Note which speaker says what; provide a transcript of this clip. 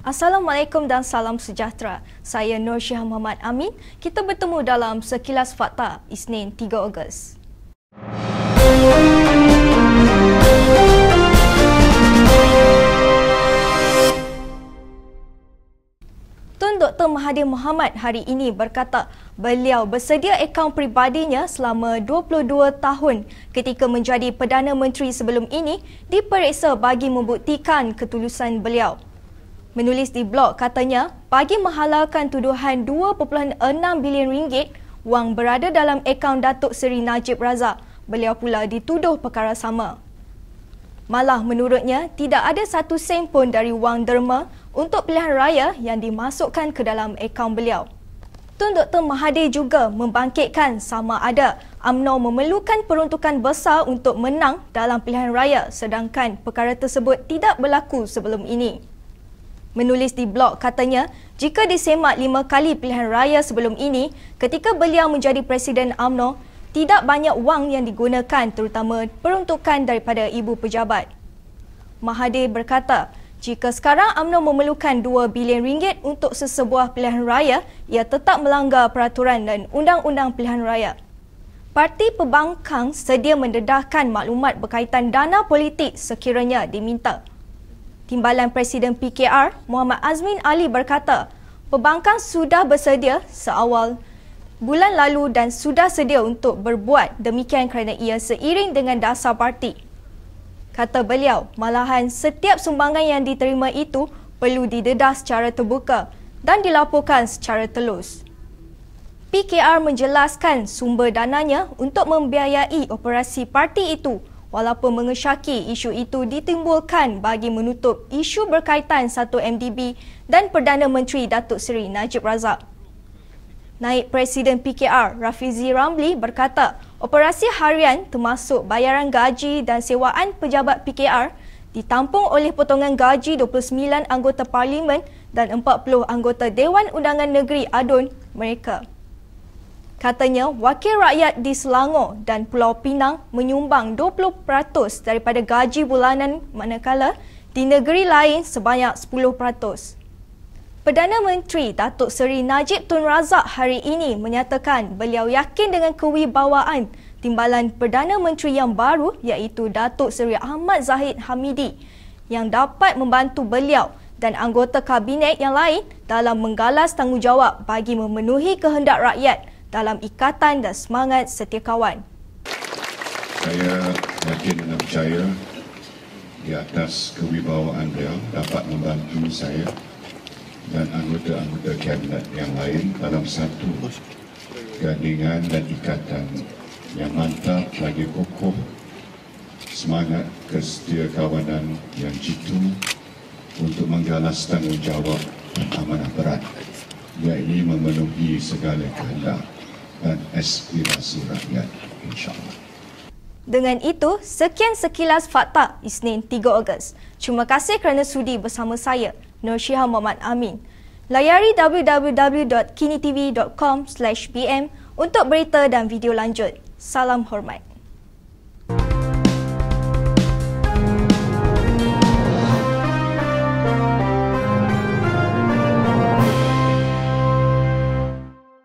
Speaker 1: Assalamualaikum dan salam sejahtera. Saya Nur Syah Muhammad Amin. Kita bertemu dalam Sekilas Fakta Isnin 3 Ogos. Tun Dr. Mahathir Mohamad hari ini berkata beliau bersedia akaun peribadinya selama 22 tahun ketika menjadi Perdana Menteri sebelum ini diperiksa bagi membuktikan ketulusan beliau. Menulis di blog katanya, bagi menghalalkan tuduhan 2.6 bilion ringgit wang berada dalam akaun Datuk Seri Najib Razak, beliau pula dituduh perkara sama. Malah menurutnya, tidak ada satu sen pun dari wang derma untuk pilihan raya yang dimasukkan ke dalam akaun beliau. Tun Dr. Mahathir juga membangkitkan sama ada UMNO memerlukan peruntukan besar untuk menang dalam pilihan raya sedangkan perkara tersebut tidak berlaku sebelum ini. Menulis di blog katanya, jika disemak lima kali pilihan raya sebelum ini, ketika beliau menjadi Presiden AMNO, tidak banyak wang yang digunakan terutama peruntukan daripada ibu pejabat. Mahathir berkata, jika sekarang AMNO memerlukan 2 bilion ringgit untuk sesebuah pilihan raya, ia tetap melanggar peraturan dan undang-undang pilihan raya. Parti Pembangkang sedia mendedahkan maklumat berkaitan dana politik sekiranya diminta. Timbalan Presiden PKR Muhammad Azmin Ali berkata, pembangkang sudah bersedia seawal bulan lalu dan sudah sedia untuk berbuat demikian kerana ia seiring dengan dasar parti. Kata beliau, malahan setiap sumbangan yang diterima itu perlu didedah secara terbuka dan dilaporkan secara telus. PKR menjelaskan sumber dananya untuk membiayai operasi parti itu walaupun mengesyaki isu itu ditimbulkan bagi menutup isu berkaitan satu MDB dan Perdana Menteri Datuk Seri Najib Razak. Naib Presiden PKR Rafizi Ramli berkata, operasi harian termasuk bayaran gaji dan sewaan pejabat PKR ditampung oleh potongan gaji 29 anggota parlimen dan 40 anggota Dewan Undangan Negeri ADUN mereka. Katanya, wakil rakyat di Selangor dan Pulau Pinang menyumbang 20% daripada gaji bulanan manakala di negeri lain sebanyak 10%. Perdana Menteri Datuk Seri Najib Tun Razak hari ini menyatakan beliau yakin dengan kewibawaan timbalan Perdana Menteri yang baru iaitu Datuk Seri Ahmad Zahid Hamidi yang dapat membantu beliau dan anggota kabinet yang lain dalam menggalas tanggungjawab bagi memenuhi kehendak rakyat dalam ikatan dan semangat setia kawan.
Speaker 2: Saya yakin dan percaya di atas kewibawaan beliau dapat membantu saya dan anggota-anggota kabinet yang lain dalam satu gandingan dan ikatan yang mantap lagi kokoh semangat kesetia kawanan yang jitu untuk menggalas tanggungjawab amanah berat iaitu memenuhi segala kehendak dan aspirasi rakyat insyaAllah.
Speaker 1: Dengan itu, sekian sekilas fakta Isnin 3 Ogos. Terima kasih kerana sudi bersama saya, Nur Syihah Muhammad Amin. Layari www.kinitv.com/pm untuk berita dan video lanjut. Salam hormat.